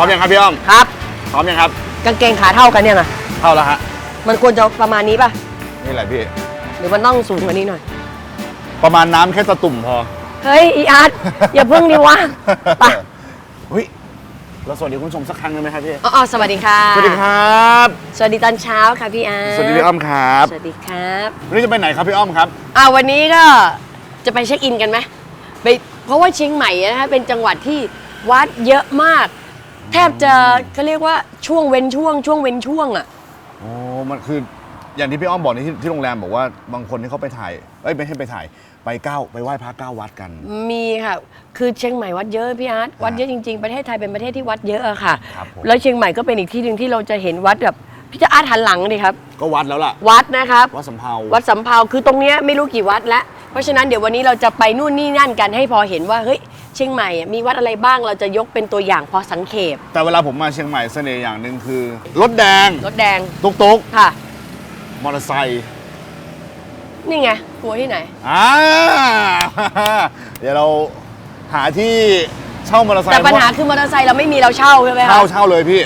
ร้อมยังครับพี่อ้อมครับ พร้อมยังครับ กางเกงขาเท่ากันเนี่ยนะเข้าแล้วฮะ มันควรจะประมาณนี้ป่ะ นี่แหละพี่ หรือมันต้องสูงกว่านี้หน่อย ประมาณน้ำแค่ตะตุ่มพอ เฮ้ยอีอาร์ตอย่าเพิ่งดิวะไปเฮ้ยเราสวัสดีคุณผู้ชมสักครั้งได้ไหมครับพี่ อ๋อๆสวัสดีค่ะ สวัสดีครับ สวัสดีตอนเช้าค่ะพี่อาร์ตสวัสดีพี่อ้อมครับ สวัสดีครับวันนี้จะไปไหนครับพี่อ้อมครับ อ่าวันนี้ก็จะไปเช็คอินกันไหมไปเพราะว่าเชียงใหม่นะคะเป็นจังหวัดที่วัดเยอะมาก แทบจะเขาเรียกว่าช่วงเว้นช่วง ช่วงเว้นช่วงอะ โอ้มันคืออย่างที่พี่อ้อมบอกในที่ที่โรงแรมบอกว่าบางคนที่เขาไปถ่ายเอ้ยไม่ให้ไปถ่ายไปเก้าไปไหว้พระเก้าวัดกัน มีค่ะ คือเชียงใหม่วัดเยอะพี่อาร์ตวัดเยอะจริงๆ ประเทศไทยเป็นประเทศที่วัดเยอะอะค่ะ ครับผม แล้วเชียงใหม่ก็เป็นอีกที่หนึ่งที่เราจะเห็นวัดแบบพี่จะอาร์ตหันหลังดิครับ ก็วัดแล้วล่ะ วัดนะครับ วัดสำเภา วัดสำเภาคือตรงเนี้ยไม่รู้กี่วัดแล้ว เพราะฉะนั้นเดี๋ยววันนี้เราจะไปนู่นนี่นั่นกันให้พอเห็นว่าเฮ้ย เชียงใหม่อะมีวัดอะไรบ้างเราจะยกเป็นตัวอย่างพอสังเขปแต่เวลาผมมาเชียงใหม่เสน่ห์อย่างหนึ่งคือ รถแดง รถแดงตุกตุกค่ะ มอเตอร์ไซค์นี่ไงกลัวที่ไหนอ่า เดี๋ยวเราหาที่เช่ามอเตอร์ไซค์แต่ปัญหาคือมอเตอร์ไซค์เราไม่มีเราเช่าใช่ไหมคะเช่าเช่าเลยพี่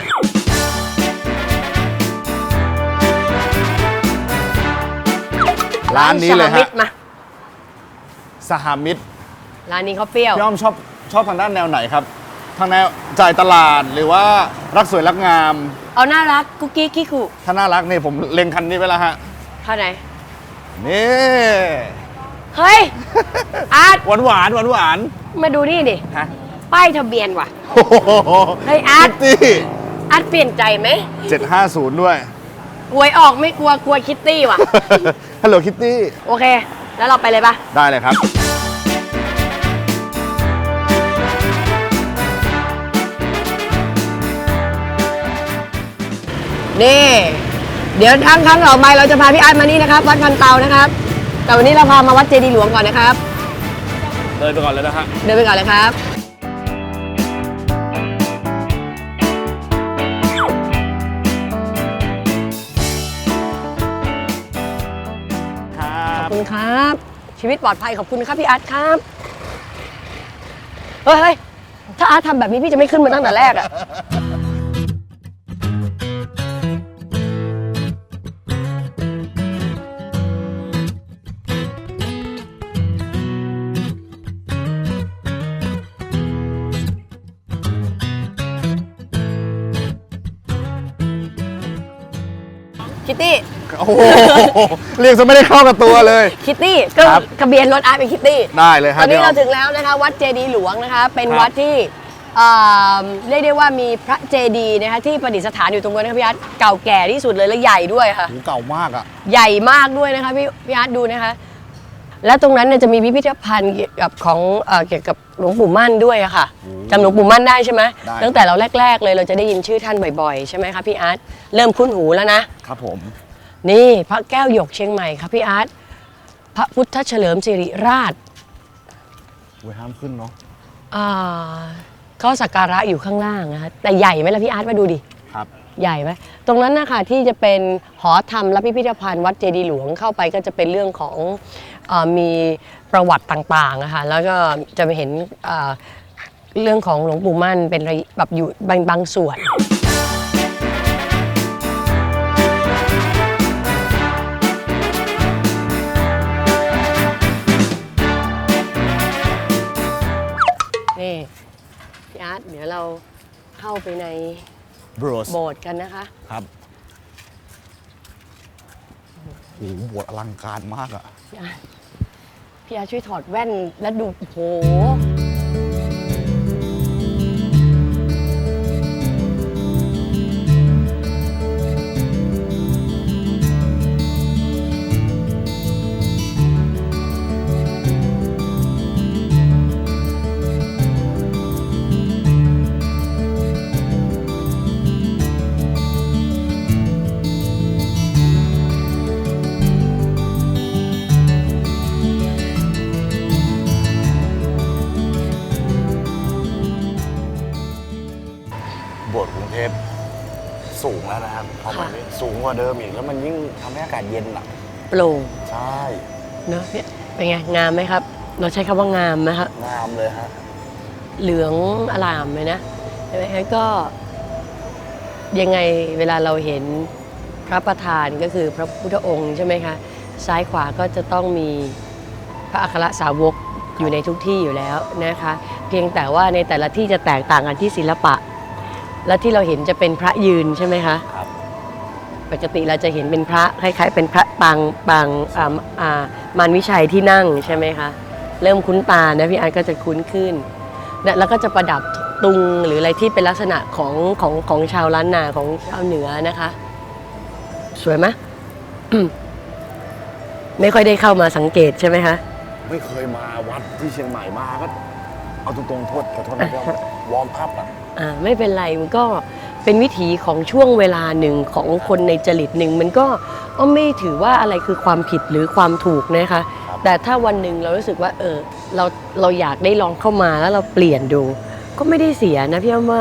ร้านนี้เลยสหมิฮะตรมา สหมิตร ร้านนี้เขาเปรี้ยว พี่อ้อมชอบชอบทางด้านแนวไหนครับ ทางแนวจ่ายตลาดหรือว่ารักสวยรักงาม เอาน่ารักกุ๊กกิ๊กกิ๊กกุถ้าน่ารักนี่ผมเล็งคันนี้ไว้แล้วฮะข้างไหน นี่เฮ้ย อาร์ตหวานหวานหวานหวานมาดูนี่ดิๆฮะป้ายทะเบียนว่ะ โอ้โหเฮ้ยอาร์ต คิตตี้อาร์ตเปลี่ยนใจไหมเจ็ดห้าศูนย์ด้วย หวยออกไม่กลัวกลัวคิตตี้ว่ะ ฮัลโหลคิตตี้ โอเค แล้วเราไปเลยปะได้เลยครับ นี่ เดี๋ยวครั้งครั้งต่อไปเราจะพาพี่อาร์ตมานี่นะครับ วัดพันเตานะครับ แต่วันนี้เราพามาวัดเจดีย์หลวงก่อนนะครับเลยไปก่อนเลยนะฮะเดินไปก่อนเลยครับ ครัขบ อบคุณครับ ชีวิตปลอดภัยขอบคุณครับพี่อาร์ตครับเฮ้ยเฮ้ยถ้าอาร์ตทำแบบนี้พี่จะไม่ขึ้นมาตั้งแต่แรกอะ คิตตี้ โอ้โหเรียกซะไม่ได้เข้ากับตัวเลย คิตตี้ก็ครับ ทะเบียนรถอาร์ตเป็นคิตตี้ ได้เลยตฮะอนนี้ดี๋ยวเราถึงแล้วนะคะวัดเจดีย์หลวงนะคะเป็นครับวัดที่เอ่อเรียกได้ว่ามีพระเจดีย์นะคะที่ประดิษฐานอยู่ตรงนั้นนะคะพี่อาร์ตเก่าแก่ที่สุดเลยและใหญ่ด้วยค่ะโอ้โหเก่ามากอะ ใหญ่มากด้วยนะคะพี่พี่อาร์ตดูนะคะ และตรงนั้นเนี่ยจะมีพิพิธภัณฑ์เกี่ยวกับของเอ่อเกี่ยวกับหลวงปู่มั่นด้วยอะค่ะจำหลวงปู่มั่นได้ใช่ไหมได้ ตั้งแต่เราแรก ๆ เลยเราจะได้ยินชื่อท่านบ่อยๆ ใช่ไหมคะพี่อาร์ตเริ่มคุ้นหูแล้วนะ ครับผม นี่พระแก้วหยกเชียงใหม่ครับพี่อาร์ตพระพุทธเฉลิมสิริราชไว้ห้ามขึ้นเนาะอ่าก็สักการะอยู่ข้างล่างนะคะแต่ใหญ่ไหมล่ะพี่อาร์ตมาดูดิครับ ใหญ่ไหมตรงนั้นนะคะที่จะเป็นหอธรรมและพิพิธภัณฑ์วัดเจดีย์หลวงเข้าไปก็จะเป็นเรื่องของอมีประวัติต่างๆนะคะแล้วก็จะไปเห็นเรื่องของหลวงปู่มั่นเป็นแบบอยู่บางบางส่วนนี่พี่อาร์ตเดี๋ยวเราเข้าไปใน บรสโบสถ์กันนะคะ ครับโอ้โหโบสถ์อลังการมากอะพี่อาร์ตพี่อาร์ตช่วยถอดแว่นแล้วดูโอ้โห สูงกว่าเดิมอีกแล้วมันยิ่งทำให้อากาศเย็นอะ โปร่งใช่เนอะเนี่ยเป็นไงงามไหมครับ เราใช้คำว่างามไหมครับ งามเลยฮะ เหลืองอลามเลยนะใช่ไหมคะก็ยังไงเวลาเราเห็นพระประธานก็คือพระพุทธองค์ใช่ไหมคะซ้ายขวาก็จะต้องมีพระอัครสาวกอยู่ในทุกที่อยู่แล้วนะคะ เพียงแต่ว่าในแต่ละที่จะแตกต่างกันที่ศิลปะ และที่เราเห็นจะเป็นพระยืนใช่ไหมคะครับ ปกติเราจะเห็นเป็นพระคล้ายๆ เป็นพระปางปางอ่าอ่ามารวิชัยที่นั่งใช่ไหมคะเริ่มคุ้นตานะพี่อาร์ตก็จะคุ้นขึ้นนะแล้วก็จะประดับตุงหรืออะไรที่เป็นลักษณะของของของชาวล้านนาของชาวเหนือนะคะ สวยไหมไม่ค่อยได้เข้ามาสังเกตใช่ไหมคะไม่เคยมาวัดที่เชียงใหม่มาก็เอาตรงๆโทษขอโทษนะพี่อ้อมวอร์มพับอะอ่าไม่เป็นไรมันก็ เป็นวิถีของช่วงเวลาหนึ่งของคนในจริตหนึ่งมันก็ก็ไม่ถือว่าอะไรคือความผิดหรือความถูกนะคะ แต่ถ้าวันหนึ่งเรารู้สึกว่าเออเราเราอยากได้ลองเข้ามาแล้วเราเปลี่ยนดู ก็ไม่ได้เสียนะพี่อ้อมว่า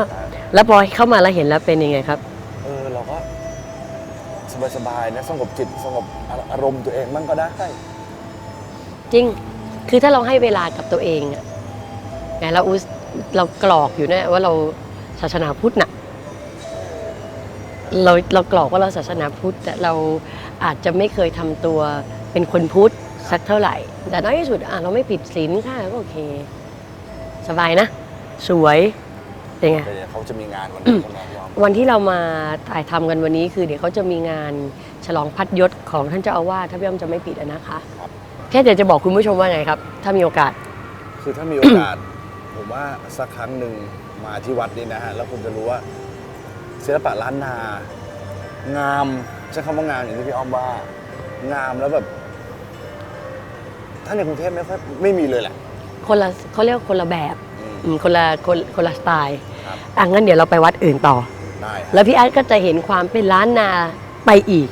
แล้วพอเข้ามาแล้วเห็นแล้วเป็นยังไงครับ เออเราก็สบายๆนะสงบจิตสงบอารมณ์ตัวเองมั่งก็ได้จริงคือถ้าเราให้เวลากับตัวเองอะไงเราอุสเรากรอกอยู่เนี่ยว่าเราศาสนาพุทธน่ะ เราเรากรอกว่าเราศาสนาพุทธแต่เราอาจจะไม่เคยทำตัวเป็นคนพุทธสักเท่าไหร่ แต่น้อยที่สุดอะเราไม่ผิดศีลค่ะก็โอเค สบายนะ สวยเป็นไง เดี๋ยวเขาจะมีงานวันนี้ใช่ไหมพี่อ้อมวันที่เรามาถ่ายทำกันวันนี้คือเดี๋ยวเขาจะมีงานฉลองพัดยศของท่านเจ้าอาวาสถ้าพี่อ้อมจะไม่ผิดอะนะคะครับแค่อยากจะบอกคุณผู้ชมว่าไงครับ ถ้ามีโอกาส คือถ้ามีโอกาส ผมว่าสักครั้งหนึ่งมาที่วัดนี้นะฮะ แล้วคุณจะรู้ว่า ศิลปะล้านนา งามใช้คำว่างามอย่างที่พี่อ้อมว่า งามแล้วแบบ ถ้าในกรุงเทพไม่ค่อยไม่มีเลยแหละ คนละเขาเรียกว่าคนละแบบอืม อืมคนละคนคนละสไตล์ครับ อะงั้นเดี๋ยวเราไปวัดอื่นต่อ ได้ฮะแล้วพี่อาร์ตก็จะเห็นความเป็นล้านนาไปอีก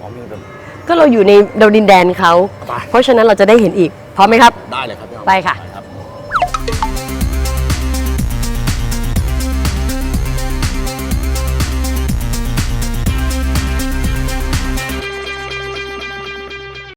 อ๋อมีแบบก็เราอยู่ในดาวดินแดนเขา ไปเพราะฉะนั้นเราจะได้เห็นอีกพร้อมไหมครับ ได้เลยครับพี่อ้อม ไปค่ะไ